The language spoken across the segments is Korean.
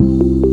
you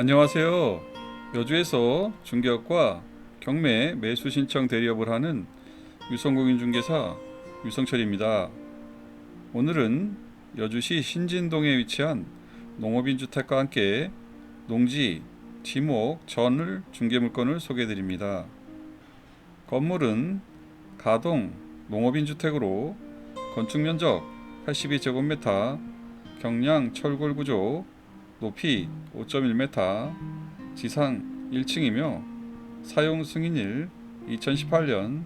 안녕하세요. 여주에서 중개업과 경매 매수 신청 대리업을 하는 유성공인 중개사 유성철입니다. 오늘은 여주시 신진동에 위치한 농업인 주택과 함께 농지, 지목, 전을 중개 물건을 소개해 드립니다. 건물은 가동 농업인 주택으로 건축 면적 82제곱미터, 경량 철골 구조, 높이 5.1m, 지상 1층이며 사용 승인일 2018년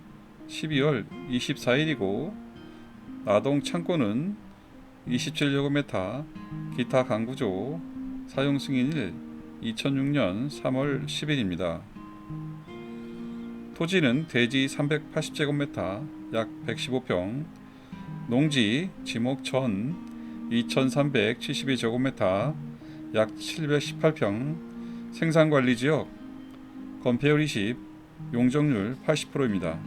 12월 24일이고 나동 창고는 27제곱미터, 기타 강구조 사용 승인일 2006년 3월 10일입니다. 토지는 대지 380제곱미터, 약 115평, 농지 지목 전 2372제곱미터, 약 718평, 생산관리지역, 건폐율 20, 용적률 80%입니다.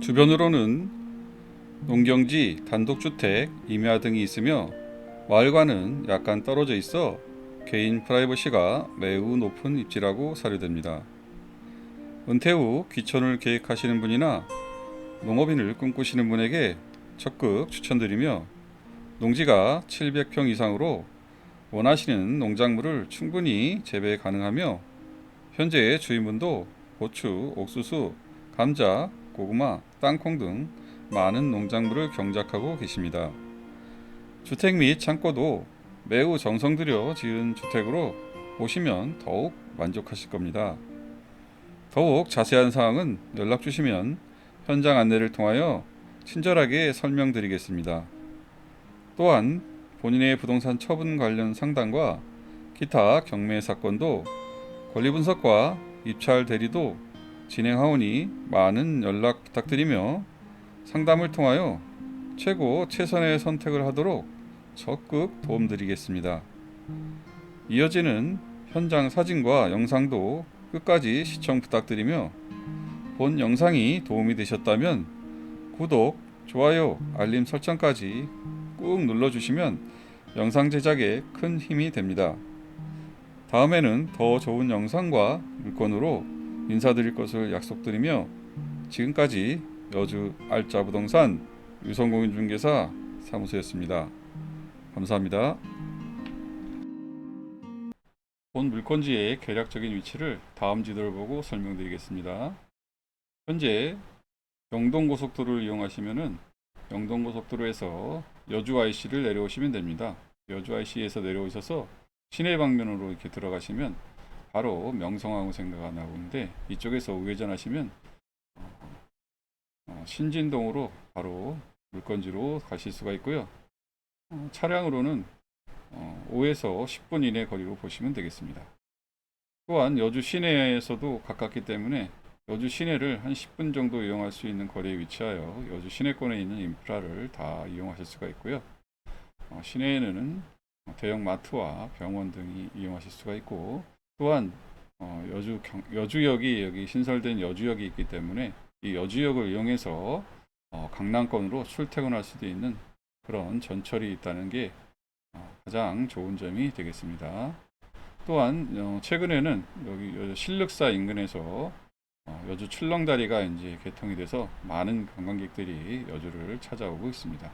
주변으로는 농경지, 단독주택, 임야 등이 있으며 마을과는 약간 떨어져 있어 개인 프라이버시가 매우 높은 입지라고 사료됩니다. 은퇴 후 귀촌을 계획하시는 분이나 농업인을 꿈꾸시는 분에게 적극 추천드리며 농지가 700평 이상으로 원하시는 농작물을 충분히 재배 가능하며 현재 주인분도 고추, 옥수수, 감자, 고구마, 땅콩 등 많은 농작물을 경작하고 계십니다. 주택 및 창고도 매우 정성 들여 지은 주택으로 보시면 더욱 만족하실 겁니다. 더욱 자세한 사항은 연락 주시면 현장 안내를 통하여 친절하게 설명드리겠습니다. 또한 본인의 부동산 처분 관련 상담과 기타 경매 사건도 권리 분석과 입찰 대리도 진행하오니 많은 연락 부탁드리며 상담을 통하여 최고 최선의 선택을 하도록 적극 도움드리겠습니다. 이어지는 현장 사진과 영상도 끝까지 시청 부탁드리며 본 영상이 도움이 되셨다면 구독, 좋아요, 알림 설정까지 꾹 눌러주시면 영상 제작에 큰 힘이 됩니다. 다음에는 더 좋은 영상과 물건으로 인사드릴 것을 약속드리며 지금까지 여주 알짜 부동산 유성공인중개사 사무소였습니다. 감사합니다. 본 물건지의 계략적인 위치를 다음 지도를 보고 설명드리겠습니다. 현재 영동고속도로를 이용하시면은 영동고속도로에서 여주 IC를 내려오시면 됩니다. 여주 IC에서 내려오셔서 시내 방면으로 이렇게 들어가시면 바로 명성황후 생가가 나오는데 이쪽에서 우회전하시면 어, 어, 신진동으로 바로 물건지로 가실 수가 있고요. 어, 차량으로는 어, 5에서 10분 이내 거리로 보시면 되겠습니다. 또한 여주 시내에서도 가깝기 때문에 여주 시내를 한 10분 정도 이용할 수 있는 거리에 위치하여 여주 시내권에 있는 인프라를 다 이용하실 수가 있고요. 어, 시내에는 대형 마트와 병원 등이 이용하실 수가 있고 또한 어, 여주 경, 여주역이 여기 신설된 여주역이 있기 때문에 이 여주역을 이용해서 어, 강남권으로 출퇴근할 수도 있는 그런 전철이 있다는 게 어, 가장 좋은 점이 되겠습니다. 또한 어, 최근에는 여기 신륵사 인근에서 어, 여주 출렁다리가 이제 개통이 돼서 많은 관광객들이 여주를 찾아오고 있습니다.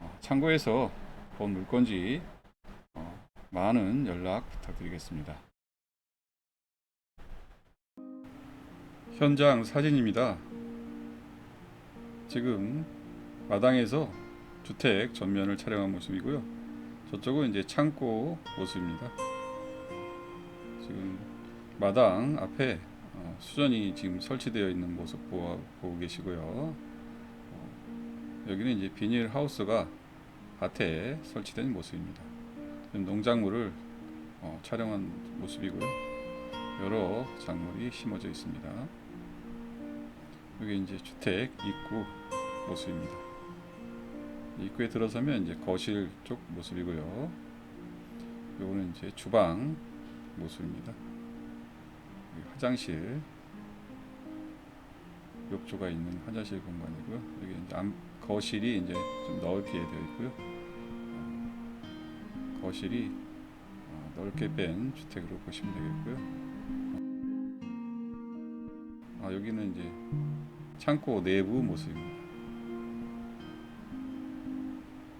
어, 참고해서 본 물건지 어, 많은 연락 부탁드리겠습니다. 현장 사진입니다. 지금 마당에서 주택 전면을 촬영한 모습이고요. 저쪽은 이제 창고 모습입니다. 지금 마당 앞에 어, 수전이 지금 설치되어 있는 모습 보아, 보고 계시고요. 어, 여기는 이제 비닐 하우스가 밭에 설치된 모습입니다. 농작물을 어, 촬영한 모습이고요. 여러 작물이 심어져 있습니다. 여기 이제 주택 입구 모습입니다. 입구에 들어서면 이제 거실 쪽 모습이고요. 요거는 이제 주방 모습입니다. 화장실 욕조가 있는 화장실 공간이고요. 여기 이제 암- 거실이 이제 좀 넓게 되어 있고요. 어, 거실이 어, 넓게 뺀 주택으로 보시면 되겠고요. 아 여기는 이제 창고 내부 모습입니다.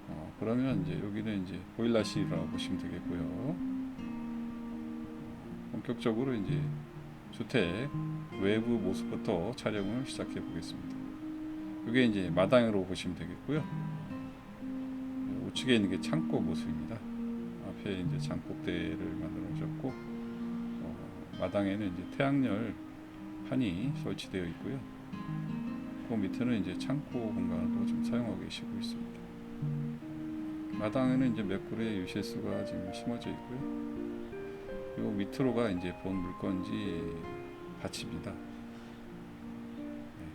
어, 그러면 이제 여기는 이제 보일러실이라고 보시면 되겠고요. 어, 본격적으로 이제 주택 외부 모습부터 촬영을 시작해 보겠습니다. 이게 이제 마당으로 보시면 되겠고요. 어, 우측에 있는 게 창고 모습입니다. 앞에 이제 장독대를 만들어 놓으셨고 어, 마당에는 이제 태양열 판이 설치되어 있고요. 그 밑에는 이제 창고 공간으로 좀 사용하고 계시고 있습니다. 마당에는 이제 몇 그루의 유실수가 지금 심어져 있고요. 요 밑으로가 이제 본 물건지 밭입니다. 네.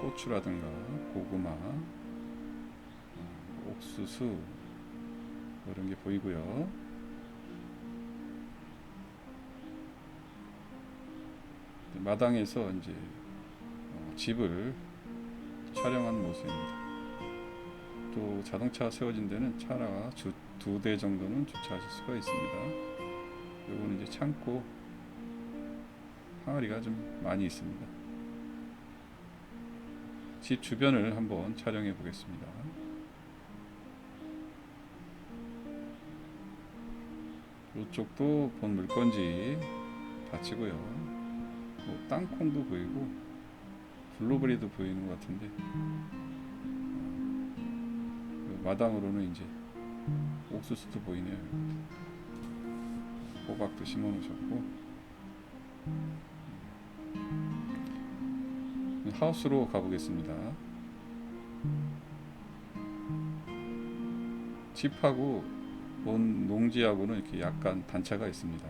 고추라든가 고구마, 어, 옥수수 이런 게 보이고요. 마당에서 이제 어, 집을 촬영한 모습입니다. 또 자동차 세워진 데는 차가 두 대 정도는 주차하실 수가 있습니다. 요거는 이제 창고 항아리가 좀 많이 있습니다. 집 주변을 한번 촬영해 보겠습니다. 이쪽도 본 물건지 밭이고요. 뭐 땅콩도 보이고 블루베리도 보이는 것 같은데 어, 마당으로는 이제 옥수수도 보이네요. 호박도 심어 놓으셨고 하우스로 가보겠습니다. 집하고 본 농지하고는 이렇게 약간 단차가 있습니다.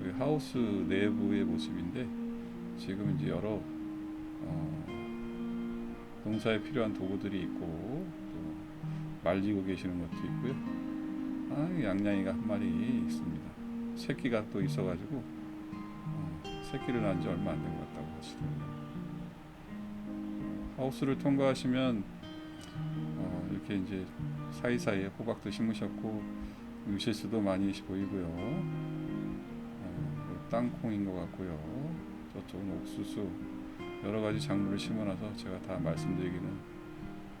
그 하우스 내부의 모습인데 지금 이제 여러 어, 농사에 필요한 도구들이 있고 또 말리고 계시는 것도 있고요. 아, 양양이가 한 마리 있습니다. 새끼가 또 있어가지고 어, 새끼를 낳은 지 얼마 안 된 것 같다고 하시더라고요. 하우스를 통과하시면 어, 이렇게 이제 사이사이에 호박도 심으셨고 유실수도 많이 보이고요. 어, 땅콩인 것 같고요. 저쪽은 옥수수 여러 가지 작물을 심어놔서 제가 다 말씀드리기는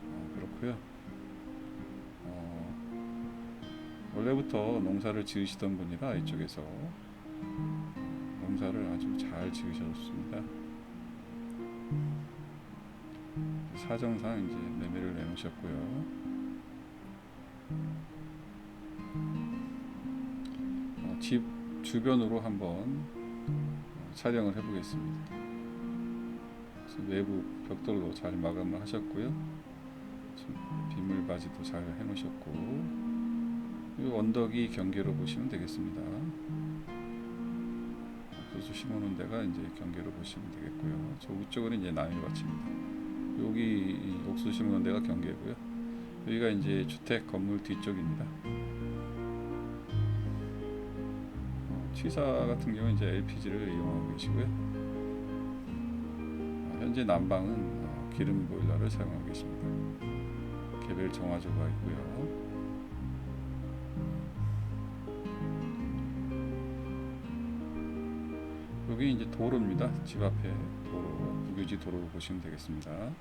어, 그렇고요. 원래부터 농사를 지으시던 분이라 이쪽에서 농사를 아주 잘 지으셨습니다. 사정상 이제 매매를 내놓으셨고요. 어, 집 주변으로 한번 어, 촬영을 해보겠습니다. 외부 벽돌로 잘 마감을 하셨고요. 지금 빗물 바지도 잘 해놓으셨고 이 언덕이 경계로 보시면 되겠습니다. 옥수수 심어놓은 데가 이제 경계로 보시면 되겠고요. 저 위쪽은 이제 나무밭입니다. 여기 이 옥수수 심어놓은 데가 경계고요. 여기가 이제 주택 건물 뒤쪽입니다. 어, 취사 같은 경우는 이제 LPG를 이용하고 계시고요. 어, 현재 난방은 어, 기름 보일러를 사용하고 계십니다. 개별 정화조가 있고요. 여기 이제 도로입니다. 집 앞에 도로, 무교지 도로로 보시면 되겠습니다. 어,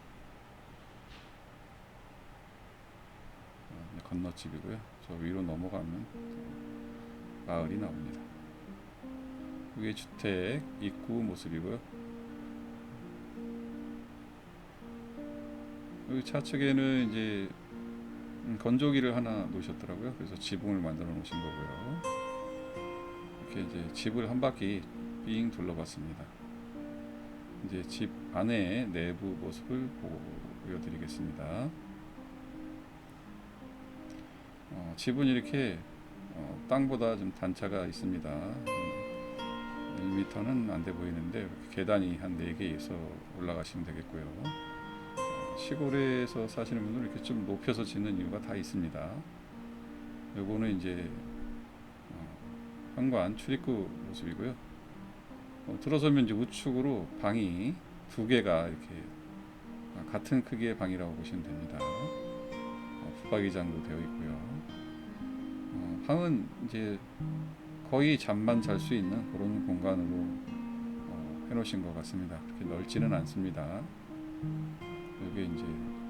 이제 건너집이고요. 저 위로 넘어가면 마을이 나옵니다. 이게 주택 입구 모습이고요. 여기 차측에는 이제 음, 건조기를 하나 놓으셨더라고요. 그래서 지붕을 만들어 놓으신 거고요. 이렇게 이제 집을 한 바퀴 삥 둘러봤습니다. 이제 집 안의 내부 모습을 보여드리겠습니다. 어, 집은 이렇게 어, 땅보다 좀 단차가 있습니다. 1m는 안 돼 보이는데 계단이 한 4개 있어 올라가시면 되겠고요. 어, 시골에서 사시는 분들은 이렇게 좀 높여서 짓는 이유가 다 있습니다. 요거는 이제 어, 현관 출입구 모습이고요. 어, 들어서면 이제 우측으로 방이 두 개가 이렇게 아, 같은 크기의 방이라고 보시면 됩니다. 어, 붙박이장도 되어 있고요. 어, 방은 이제 거의 잠만 잘 수 있는 그런 공간으로 어, 해놓으신 것 같습니다. 그렇게 넓지는 않습니다. 여기 이제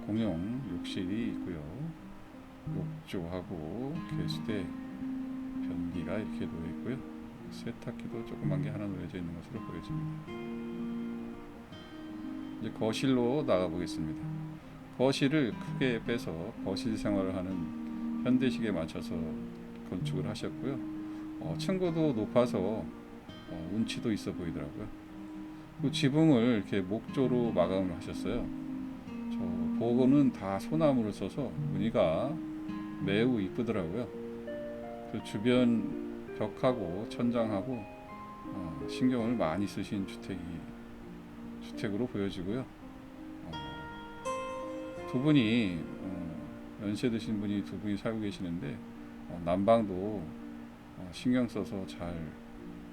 공용 욕실이 있고요. 욕조하고 개수대 변기가 이렇게 놓여 있고요. 세탁기도 조그만 게 하나 놓여져 있는 것으로 보여집니다. 이제 거실로 나가 보겠습니다. 거실을 크게 빼서 거실 생활을 하는 현대식에 맞춰서 건축을 하셨고요. 어, 층고도 높아서 어, 운치도 있어 보이더라고요. 그 지붕을 이렇게 목조로 마감을 하셨어요. 저 보고는 다 소나무를 써서 무늬가 매우 이쁘더라고요. 그 주변 벽하고 천장하고 어, 신경을 많이 쓰신 주택이 주택으로 보여지고요. 어, 두 분이 어, 연세 드신 분이 두 분이 살고 계시는데 어, 난방도 어, 신경 써서 잘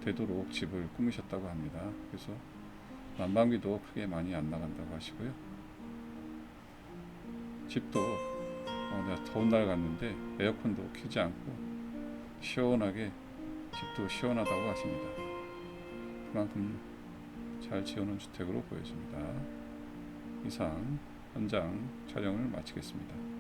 되도록 집을 꾸미셨다고 합니다. 그래서 난방비도 크게 많이 안 나간다고 하시고요. 집도 어, 내가 더운 날 갔는데 에어컨도 켜지 않고 시원하게 집도 시원하다고 하십니다. 그만큼 잘 지어놓은 주택으로 보여집니다. 이상 현장 촬영을 마치겠습니다.